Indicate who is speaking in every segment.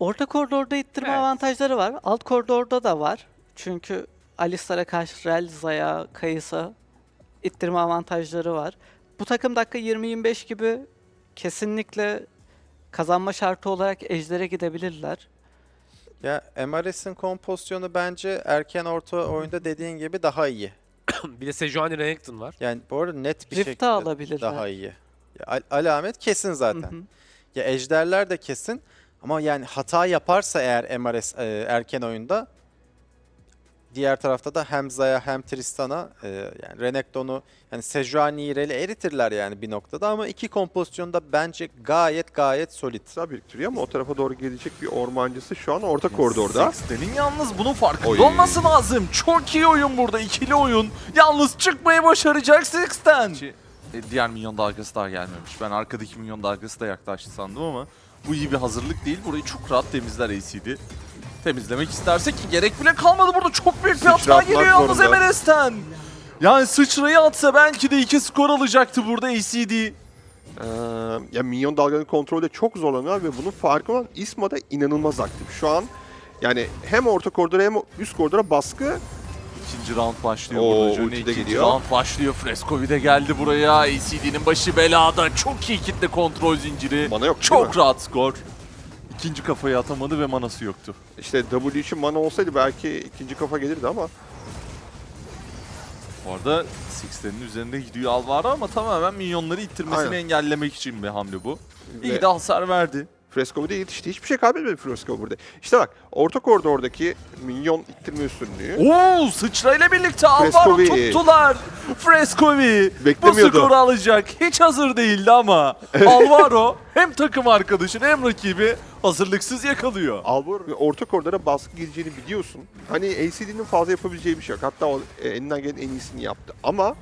Speaker 1: Orta koridorda ittirme
Speaker 2: Evet.
Speaker 1: avantajları var. Alt koridorda da var. Çünkü Alistar'a karşı Relza'ya, Kayıs'a ittirme avantajları var. Bu takım dakika 20-25 gibi kesinlikle kazanma şartı olarak Ejder'e gidebilirler.
Speaker 3: Ya MRS'in kompozisyonu bence erken orta oyunda dediğin gibi daha iyi.
Speaker 2: bir de Sejuani Renekton var.
Speaker 3: Yani bu arada net bir
Speaker 1: Rift'i
Speaker 3: şekilde
Speaker 1: alabilirler.
Speaker 3: daha iyi. Ya, al- alamet kesin
Speaker 1: Hı
Speaker 3: zaten.
Speaker 1: hı.
Speaker 3: Ya ejderler de kesin ama yani hata yaparsa eğer MRS e, erken oyunda diğer tarafta da hem Zaya hem Tristan'a e, yani Renekton'u yani Sejuani'yi Irel'i eritirler yani bir noktada ama iki kompozisyonda bence gayet gayet solid.
Speaker 4: Güzel biriktiriyor ama o tarafa doğru gelecek bir ormancısı şu an orta koridorda.
Speaker 5: Sexton'in yalnız bunun farkında
Speaker 4: Oy.
Speaker 5: olması lazım. Çok iyi oyun burada. ikili oyun. Yalnız çıkmayı başaracak Sexton. E, diğer minyon dalgası daha gelmemiş. Ben arkadaki minyon dalgası da yaklaştı sandım ama bu iyi bir hazırlık değil. Burayı çok rahat temizler ACD. Temizlemek isterse ki gerek bile kalmadı burada. Çok büyük bir hata geliyor yalnız. MRS'ten. Yani sıçrayı atsa belki de iki skor alacaktı burada ACD.
Speaker 4: Ee, ya minyon dalganın kontrolü de çok zorlanıyor ve bunun farkı olan Isma da inanılmaz aktif. Şu an yani hem orta koridora hem üst koridora baskı
Speaker 5: İkinci round başlıyor
Speaker 4: Oo,
Speaker 5: burada. Johnny ikinci
Speaker 4: gidiyor.
Speaker 5: round başlıyor. Frescovi de geldi buraya. ACD'nin başı belada. Çok iyi kitle kontrol zinciri.
Speaker 4: mana yok
Speaker 5: Çok
Speaker 4: mi?
Speaker 5: rahat skor. İkinci kafayı atamadı ve manası yoktu.
Speaker 4: İşte W için mana olsaydı belki ikinci kafa gelirdi ama
Speaker 5: Bu arada Sixten'in üzerinde gidiyor Alvaro ama tamamen minyonları ittirmesini
Speaker 4: Aynen.
Speaker 5: engellemek için bir hamle bu. İyi
Speaker 4: Ve-
Speaker 5: de hasar verdi.
Speaker 4: Fresco de yetişti. Hiçbir şey kaybetmedi Fresco burada. İşte bak orta koridordaki minyon ittirme üstünlüğü.
Speaker 5: Oo sıçrayla birlikte Alvaro
Speaker 4: Frescovi.
Speaker 5: tuttular. Frescovi bu
Speaker 4: Beklemiyordu.
Speaker 5: skoru alacak. Hiç hazır değildi ama Alvaro hem takım arkadaşını hem rakibi hazırlıksız yakalıyor.
Speaker 4: Albor orta koridora baskı gireceğini biliyorsun. Hani ACD'nin fazla yapabileceği bir şey yok. Hatta o e, elinden gelen en iyisini yaptı. Ama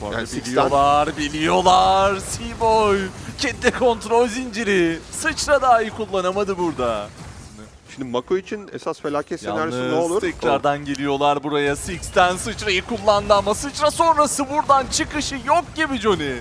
Speaker 5: Bu arada
Speaker 4: Yani Sixten-
Speaker 5: biliyorlar, biliyorlar. Seaboy, kitle kontrol zinciri. Sıçra dahi kullanamadı burada.
Speaker 4: şimdi Mako için esas felaket senaryosu
Speaker 5: Yalnız
Speaker 4: ne olur?
Speaker 5: tekrardan geliyorlar buraya. Sixten sıçrayı kullandı ama sıçra sonrası buradan çıkışı yok gibi Johnny.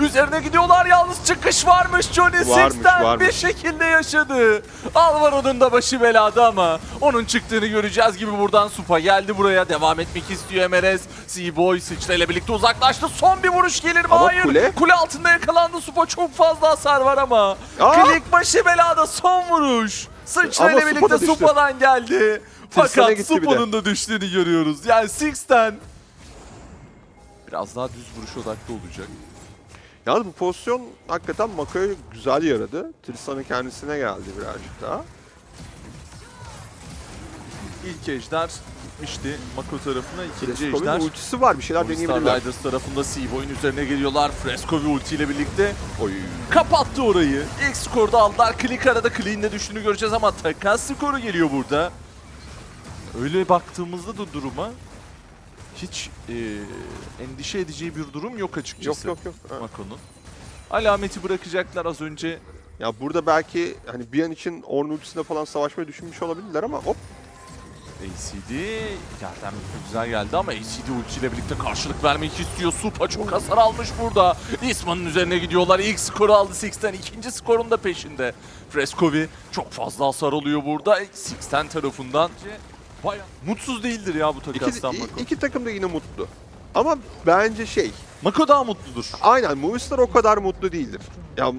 Speaker 5: Üzerine gidiyorlar yalnız çıkış varmış Johnny
Speaker 4: Varmış,
Speaker 5: Sixten
Speaker 4: varmış.
Speaker 5: bir şekilde yaşadı. Alvaro'nun da başı belada ama onun çıktığını göreceğiz gibi buradan Supa geldi buraya devam etmek istiyor MRS. Seaboy sıçra ile birlikte uzaklaştı. Son bir vuruş gelir mi?
Speaker 4: Ama
Speaker 5: Hayır.
Speaker 4: kule-
Speaker 5: altında yakalandı Supa çok fazla hasar var ama.
Speaker 4: Aa!
Speaker 5: Klik başı belada son vuruş. Sıçra
Speaker 4: Ama
Speaker 5: ile
Speaker 4: Supa
Speaker 5: birlikte
Speaker 4: düştü.
Speaker 5: Supa'dan geldi. Fakat. Supa'nın da düştüğünü görüyoruz. Yani Sixten biraz daha düz vuruş odaklı olacak.
Speaker 4: Yalnız bu pozisyon hakikaten Mako'ya güzel yaradı. Tristan'ın kendisine geldi birazcık daha.
Speaker 5: İlk ejder gitmişti Mako tarafına. ikinci
Speaker 4: Fresco'nun
Speaker 5: ejder
Speaker 4: ultisi var. Bir şeyler
Speaker 5: Star
Speaker 4: deneyebilirler.
Speaker 5: Riders tarafında Seaboy'un üzerine geliyorlar. Fresco ve ulti ile birlikte
Speaker 4: Oy.
Speaker 5: kapattı orayı. İlk skorda aldılar. Click arada Clean'de düştüğünü göreceğiz ama takas skoru geliyor burada. Öyle baktığımızda da duruma hiç e, endişe edeceği bir durum yok
Speaker 4: Yok
Speaker 5: açıkçası.
Speaker 4: yok yok. Ha.
Speaker 5: Mako'nun. Alameti bırakacaklar az önce.
Speaker 4: Ya burada belki hani bir an için Ornn ultisinde falan savaşmayı düşünmüş olabilirler ama hop
Speaker 5: ACD yerden güzel geldi ama ACD ultiyle birlikte karşılık vermek istiyor. Supa çok hasar almış burada. Isman'ın üzerine gidiyorlar. İlk skoru aldı Sixten. ikinci skorun da peşinde. Frescovi çok fazla hasar alıyor burada. Sixten tarafından. Bayağı mutsuz değildir ya bu takastan Mako.
Speaker 4: iki takım da yine mutlu. Ama bence şey,
Speaker 5: Mako daha mutludur.
Speaker 4: aynen Movistar o kadar mutlu değildir. Ya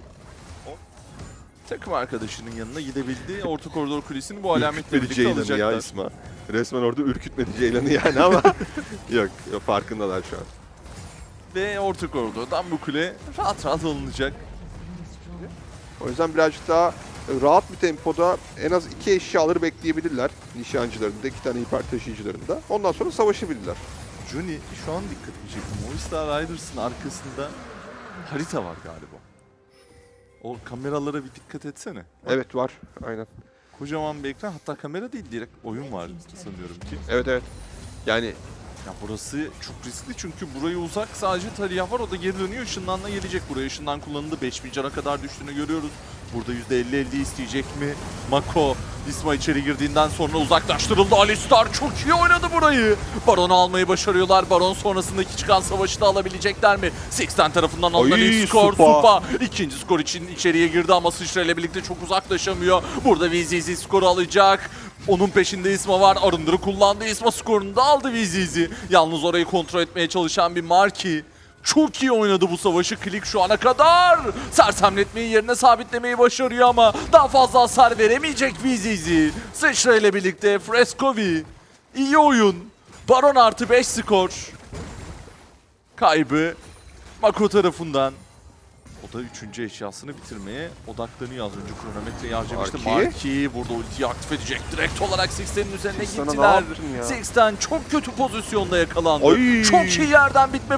Speaker 5: Takım arkadaşının yanına gidebildi. Orta koridor kulesini bu alametle
Speaker 4: ürkütmedi
Speaker 5: birlikte
Speaker 4: Ceylan'ı
Speaker 5: alacaklar.
Speaker 4: ya İsma. Resmen orada ürkütmedi Ceylan'ı yani ama yok, yok farkındalar şu an.
Speaker 5: Ve orta koridordan bu kule rahat rahat alınacak.
Speaker 4: O yüzden birazcık daha rahat bir tempoda en az iki eşyaları bekleyebilirler nişancılarında, iki tane hiper taşıyıcılarında. Ondan sonra savaşabilirler.
Speaker 5: Johnny şu an dikkatimi çekti. Movistar Riders'ın arkasında harita var galiba. O kameralara bir dikkat etsene.
Speaker 4: Evet var, aynen.
Speaker 5: Kocaman bir ekran hatta kamera değil direkt oyun var sanıyorum ki.
Speaker 4: Evet evet. Yani
Speaker 5: Ya burası çok riskli çünkü buraya uzak sadece Taliyah var o da geri dönüyor ışınlanla gelecek buraya. Işından kullanıldı 5000 cana kadar düştüğünü görüyoruz. Burada %50-50 isteyecek mi? Mako İsma içeri girdiğinden sonra uzaklaştırıldı. Alistar çok iyi oynadı burayı. Baron'u almayı başarıyorlar. Baron sonrasındaki çıkan savaşı da alabilecekler mi? Sixten tarafından alınan
Speaker 4: Ay,
Speaker 5: ilk skor
Speaker 4: Supa.
Speaker 5: Supa. İkinci skor için içeriye girdi ama Sıçra ile birlikte çok uzaklaşamıyor. Burada Vizizi skoru alacak. Onun peşinde İsma var. Arındırı kullandı. İsma skorunu da aldı Vizizi. Yalnız orayı kontrol etmeye çalışan bir Marki. Çok iyi oynadı bu savaşı Klik şu ana kadar. Sersemletmeyi yerine sabitlemeyi başarıyor ama daha fazla hasar veremeyecek Vizizi. Sıçra ile birlikte Frescovi. İyi oyun. Baron artı 5 skor. Kaybı Mako tarafından. O da üçüncü eşyasını bitirmeye odaklanıyor az önce kronometreyi harcamıştı.
Speaker 4: Marki.
Speaker 5: Marki burada ultiyi aktif edecek. Direkt olarak Sixten'in üzerine
Speaker 4: Sixten'a
Speaker 5: gittiler. Sixten çok kötü pozisyonda yakalandı.
Speaker 4: Ay.
Speaker 5: Çok iyi yerden bitme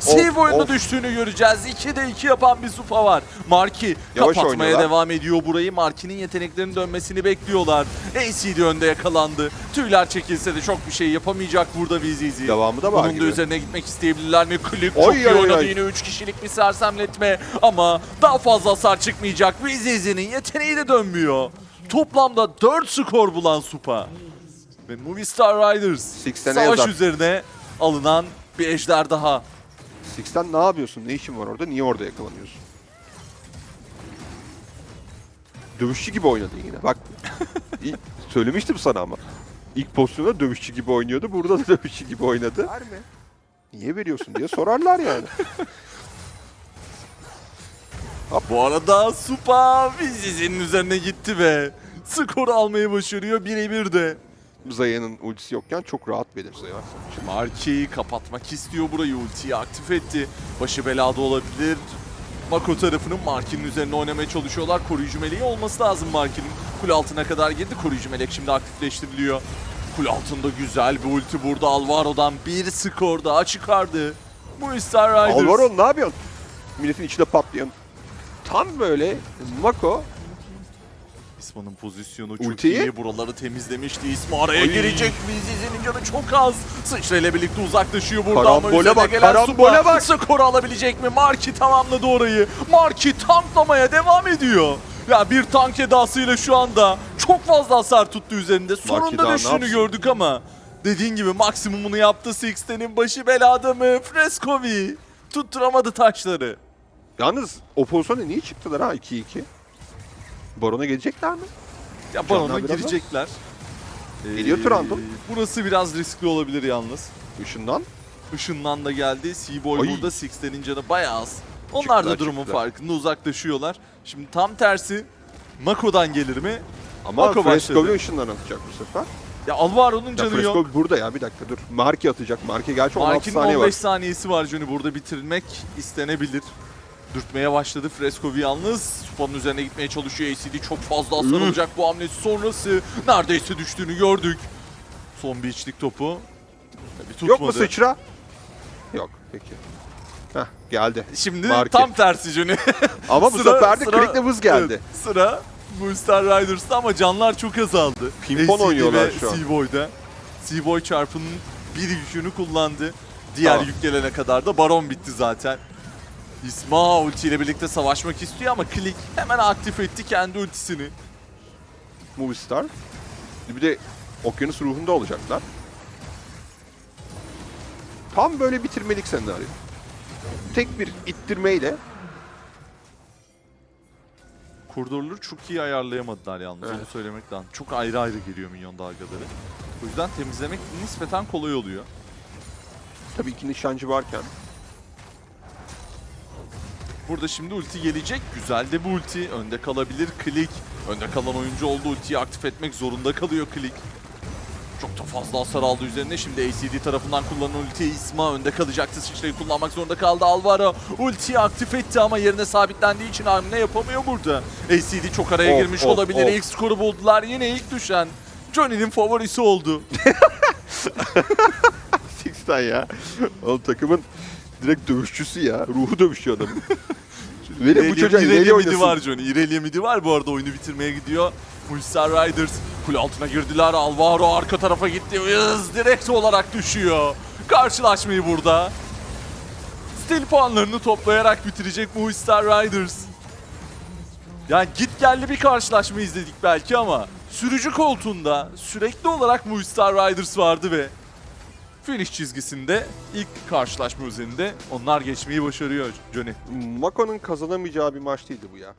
Speaker 5: Save
Speaker 4: of,
Speaker 5: oyunda düştüğünü göreceğiz. 2'de 2 yapan bir Supa var. Marki
Speaker 4: Yavaş
Speaker 5: kapatmaya
Speaker 4: oynuyorlar.
Speaker 5: devam ediyor burayı. Marki'nin yeteneklerinin dönmesini bekliyorlar. ACD önde yakalandı. Tüyler çekilse de çok bir şey yapamayacak burada Vizizi.
Speaker 4: Devamı da var
Speaker 5: da
Speaker 4: gibi.
Speaker 5: üzerine gitmek isteyebilirler mi? Klik çok iyi
Speaker 4: oy,
Speaker 5: oynadı
Speaker 4: oy.
Speaker 5: yine 3 kişilik bir sersemletme ama daha fazla hasar çıkmayacak. Vizizi'nin yeteneği de dönmüyor. Toplamda 4 skor bulan Supa. Ve Movie Star Riders
Speaker 4: Sixten'e
Speaker 5: savaş
Speaker 4: yazar.
Speaker 5: üzerine alınan bir ejder daha.
Speaker 4: Sixten ne yapıyorsun? Ne işin var orada? Niye orada yakalanıyorsun? Dövüşçü gibi oynadın yine. Bak söylemiştim sana ama. İlk pozisyonda dövüşçü gibi oynuyordu. Burada da dövüşçü gibi oynadı. Niye veriyorsun diye sorarlar yani.
Speaker 5: Bu arada Supa Vizizi'nin üzerine gitti ve skoru almayı başarıyor birebir de.
Speaker 4: Zaya'nın ultisi yokken çok rahat verir Zaya.
Speaker 5: Marki kapatmak istiyor burayı. Ultiyi aktif etti. Başı belada olabilir. Mako tarafının Marki'nin üzerine oynamaya çalışıyorlar. Koruyucu meleği olması lazım Marki'nin. Kule altına kadar girdi. Koruyucu melek şimdi aktifleştiriliyor. Kule altında güzel bir ulti burada. Alvaro'dan bir skor daha çıkardı. Bu Star Riders.
Speaker 4: Alvaro ne yapıyorsun? Milletin içine patlayan. Tam böyle Mako
Speaker 5: İsma'nın pozisyonu çok
Speaker 4: Ultiyi?
Speaker 5: iyi. Buraları temizlemişti. İsma araya
Speaker 4: Ay.
Speaker 5: girecek. Vizizi'nin canı çok az. Sıçra ile birlikte uzaklaşıyor burada ama
Speaker 4: Karambole
Speaker 5: üzerine
Speaker 4: bak,
Speaker 5: gelen
Speaker 4: karambole bak.
Speaker 5: skoru alabilecek mi? Marki tamamladı orayı. Marki tanklamaya devam ediyor. Ya bir tank edasıyla şu anda çok fazla hasar tuttu üzerinde. Sonunda
Speaker 4: daha ne
Speaker 5: düştüğünü
Speaker 4: yapsın?
Speaker 5: gördük ama dediğin gibi maksimumunu yaptı Sixten'in başı belada mı? Frescovi tutturamadı taşları.
Speaker 4: Yalnız o pozisyona niye çıktılar ha 2-2? Baron'a gelecekler mi?
Speaker 5: Ya
Speaker 4: Canlar
Speaker 5: Baron'a
Speaker 4: biraz
Speaker 5: girecekler.
Speaker 4: Geliyor Trundle.
Speaker 5: Burası biraz riskli olabilir yalnız.
Speaker 4: Işından.
Speaker 5: Işından da geldi. Seaboy
Speaker 4: Ay.
Speaker 5: burada Sixten'in canı bayağı az. Onlar
Speaker 4: Çıktılar,
Speaker 5: da durumun
Speaker 4: çıktılar.
Speaker 5: farkında uzaklaşıyorlar. Şimdi tam tersi Mako'dan gelir mi?
Speaker 4: Ama
Speaker 5: Mako
Speaker 4: Fresco'yu
Speaker 5: başladı.
Speaker 4: ışından atacak bu sefer.
Speaker 5: Ya Alvaro'nun
Speaker 4: Ya
Speaker 5: canı
Speaker 4: Fresco
Speaker 5: yok.
Speaker 4: burada ya bir dakika dur. Marki atacak. Marki gerçi 16
Speaker 5: Mark'in
Speaker 4: saniye
Speaker 5: 15
Speaker 4: var.
Speaker 5: saniyesi var Johnny. Burada bitirmek istenebilir. Dürtmeye başladı Frescovi yalnız. Supa'nın üzerine gitmeye çalışıyor. ACD çok fazla hasar
Speaker 4: Üf.
Speaker 5: alacak bu hamlesi sonrası. Neredeyse düştüğünü gördük. Son bir içlik topu. Tabii tutmadı.
Speaker 4: Yok mu sıçra? Yok peki. Heh geldi.
Speaker 5: Şimdi
Speaker 4: Marki.
Speaker 5: tam tersi Johnny.
Speaker 4: Ama bu
Speaker 5: Sıra-
Speaker 4: sefer de
Speaker 5: sıra-
Speaker 4: Click'le hız geldi.
Speaker 5: Evet, sıra bu Star Riders'ta ama canlar çok azaldı.
Speaker 4: Pimpon
Speaker 5: ACD
Speaker 4: oynuyorlar
Speaker 5: ve
Speaker 4: şu an.
Speaker 5: Seaboy'da. Seaboy çarpının bir yükünü kullandı. Diğer
Speaker 4: Tamam.
Speaker 5: yük gelene kadar da Baron bitti zaten. İsma ulti ile birlikte savaşmak istiyor ama Click hemen aktif etti kendi ultisini.
Speaker 4: Movie Star. Bir de okyanus ruhunda olacaklar. Tam böyle bitirmelik senaryo. Tek bir ittirmeyle
Speaker 5: Koridorları çok iyi ayarlayamadılar yalnız
Speaker 4: Evet.
Speaker 5: onu söylemek lazım. Çok ayrı ayrı geliyor minyon dalgaları. O yüzden temizlemek nispeten kolay oluyor.
Speaker 4: tabii iki nişancı varken
Speaker 5: Burada şimdi ulti gelecek. Güzel de bu ulti. Önde kalabilir Klik. Önde kalan oyuncu oldu. Ultiyi aktif etmek zorunda kalıyor Klik. Çok da fazla hasar aldı üzerine. Şimdi ACD tarafından kullanılan ulti İsma önde kalacaktı. Sıçrayı kullanmak zorunda kaldı Alvaro. Ultiyi aktif etti ama yerine sabitlendiği için hamle yapamıyor burada. ACD çok araya
Speaker 4: Of,
Speaker 5: girmiş
Speaker 4: of,
Speaker 5: olabilir.
Speaker 4: of.
Speaker 5: İlk skoru buldular. Yine ilk düşen. Johnny'nin favorisi oldu.
Speaker 4: Sixten ya. Oğlum takımın direkt dövüşçüsü ya. Ruhu dövüşüyor adamın. Veli bu çocuğa
Speaker 5: İrelia midi var Johnny. İrelia midi var bu arada oyunu bitirmeye gidiyor. Pulsar Riders kule altına girdiler. Alvaro arka tarafa gitti. Hız direkt olarak düşüyor. Karşılaşmayı burada. Stil puanlarını toplayarak bitirecek Movistar Riders. Yani git gelli bir karşılaşma izledik belki ama sürücü koltuğunda sürekli olarak Movistar Riders vardı ve finish çizgisinde ilk karşılaşma üzerinde onlar geçmeyi başarıyor Johnny.
Speaker 4: Mako'nun kazanamayacağı bir maç değildi bu ya.